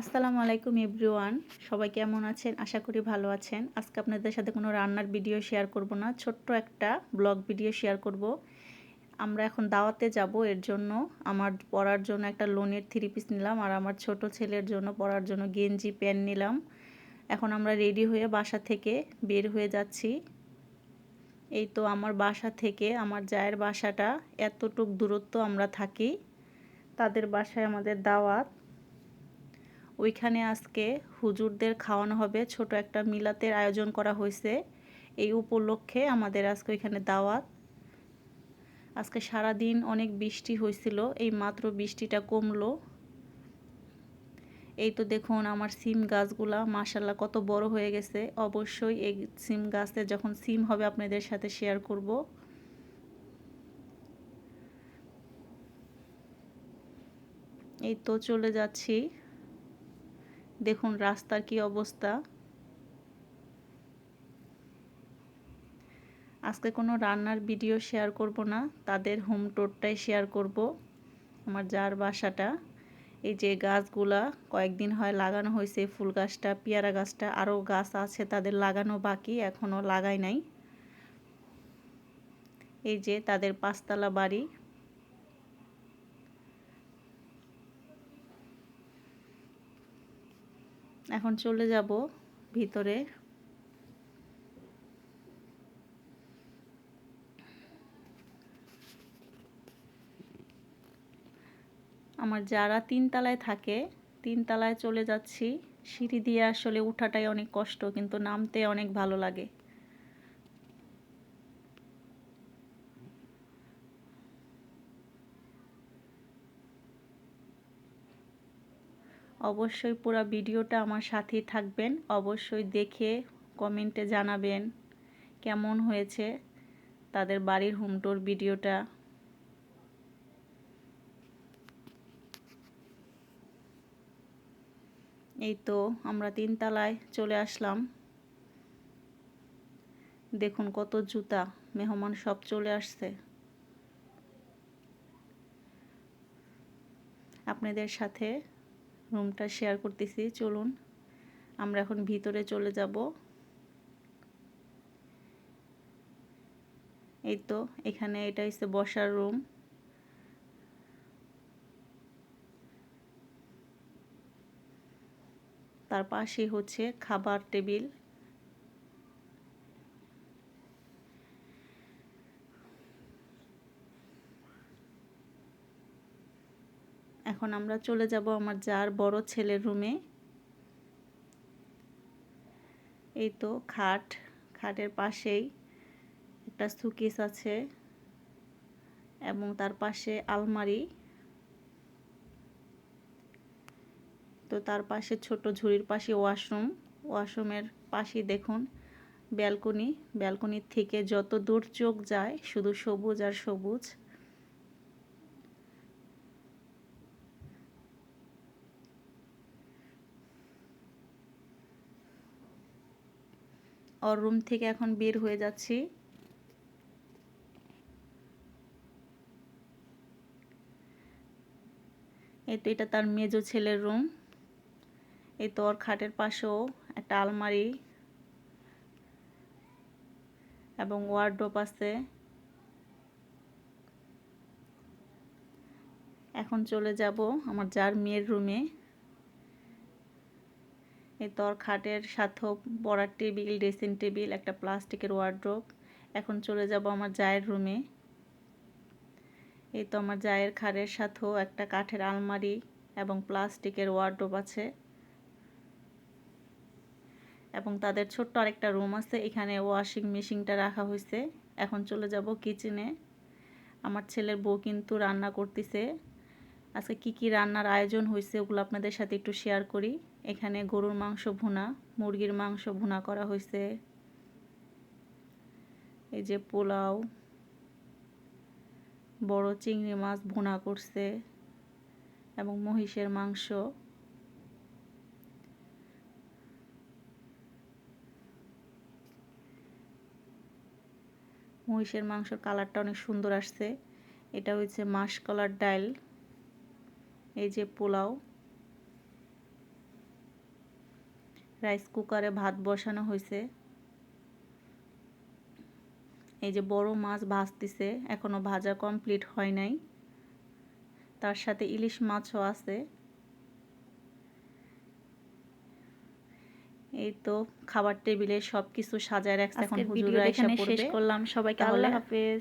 আসসালামু আলাইকুম এভরিওয়ান, সবাই কেমন আছেন? আশা করি ভালো আছেন। আজকে আপনাদের সাথে কোনো রান্নার ভিডিও শেয়ার করব না, ছোট্ট একটা ব্লগ ভিডিও শেয়ার করব। আমরা এখন দাওয়াতে যাব, এর জন্য আমার পরার জন্য একটা লোনের থ্রি পিস নিলাম আর আমার ছোট ছেলের জন্য পরার জন্য গেঞ্জি, প্যান্ট নিলাম। এখন আমরা রেডি হয়ে বাসা থেকে বের হয়ে যাচ্ছি। এই তো আমার বাসা থেকে, আমার জায়ের বাসাটা এতটুক দূরত্ব আমরা থাকি। তাদের বাসায় আমাদের দাওয়াত। ওইখানে আজকে হুজুরদের খাওয়ানো হবে। ছোট একটা মিলাতের আয়োজন করা হয়েছে। এই উপলক্ষে আমাদের আজকে ওইখানে দাওয়াত। আজকে সারা দিন অনেক বৃষ্টি হয়েছিল, এই মাত্র বৃষ্টিটা কমলো। এই তো দেখুন আমার সিম গাছগুলা মাসাল্লাহ কত বড় হয়ে গেছে। অবশ্যই এই সিম গাছে যখন সিম হবে আপনাদের সাথে শেয়ার করব। এই তো চলে যাচ্ছি। দেখুন রাস্তার কি অবস্থা। আজকে কোনো রান্নার ভিডিও শেয়ার করব না, তাদের হোম টোরটাই শেয়ার করব, আমার যার বাসাটা। এই যে গাছগুলা, কয়েকদিন হয় লাগানো হয়েছে ফুল গাছটা, পেয়ারা গাছটা, আরও গাছ আছে তাদের লাগানো বাকি, এখনও লাগাই নাই। এই যে তাদের পাঁচতলা বাড়ি এখন চলে যাব ভিতরে। আমার যারা তিন তিনতলায় থাকে, তিনতলায় চলে যাচ্ছি। সিঁড়ি দিয়ে আসলে উঠাটাই অনেক কষ্ট, কিন্তু নামতে অনেক ভালো লাগে। অবশ্যই পুরো ভিডিওটা আমার সাথেই থাকবেন। অবশ্যই দেখে কমেন্টে জানাবেন কেমন হয়েছে তাদের বাড়ির হোম টোর ভিডিওটা। এই তো আমরা তিনতলায় চলে আসলাম। দেখুন কত জুতা, মেহমান সব চলে আসছে। আপনাদের সাথে রুমটা শেয়ার করতেছি, চলুন। আমরা এখন ভিতরে চলে যাব। এই তো, এখানে এটা হচ্ছে বসার রুম। তার পাশে হচ্ছে খাবার টেবিল। এখন আমরা চলে যাব আমার যার বড় ছেলের রুমে এই তো খাট, খাটের পাশেই একটা সুকেস আছে এবং তার পাশে আলমারি। তো তার পাশে ছোট ঝুড়ির পাশে ওয়াশরুম ওয়াশরুমের পাশে দেখুন ব্যালকনি ব্যালকনির থেকে যত দূর চোখ যায় শুধু সবুজ আর সবুজ। ওর রুম থেকে এখন বের হয়ে যাচ্ছি। এই তো এটা তার মেজো ছেলের রুম এই তো ওর খাটের পাশেও একটা আলমারি এবং ওয়ার্ড্রোপ আছে। এখন চলে যাব আমার যার মেয়ের রুমে এই তোর খাটের সাথেও পড়ার টেবিল, ড্রেসিং টেবিল, একটা প্লাস্টিকের ওয়ার্ড্রোপ এখন চলে যাব আমার জায়ের রুমে। এই তো আমার জায়ের খাটের সাথেও একটা কাঠের আলমারি এবং প্লাস্টিকের ওয়ার্ড্রোপ আছে। এবং তাদের ছোট্ট আরেকটা রুম আছে, এখানে ওয়াশিং মেশিনটা রাখা হয়েছে এখন চলে যাব কিচেনে। আমার ছেলের বউ কিন্তু রান্না করতেছে। আজকে কি কি রান্নার আয়োজন হয়েছে ওগুলো আপনাদের সাথে একটু শেয়ার করি। এখানে গরুর মাংস ভুনা, মুরগির মাংস ভুনা করা হয়েছে এই যে পোলাও, বড় চিংড়ি মাছ ভুনা করছে এবং মহিষের মাংস। মহিষের মাংসর কালারটা অনেক সুন্দর আসছে। এটা হচ্ছে মাস কলার ডাল এই যে পোলাও। রাইস কুকারে ভাত বসানো হয়েছে এই যে বড় মাছ ভাজতেছে এখনও ভাজা কমপ্লিট হয় নাই। তার সাথে ইলিশ মাছও আছে। এই তো খাবার টেবিলে সবকিছু সাজায় রাখছে এখন হুজুররা এসে শেষ করলাম। সবাইকে আল্লাহ হাফেজ।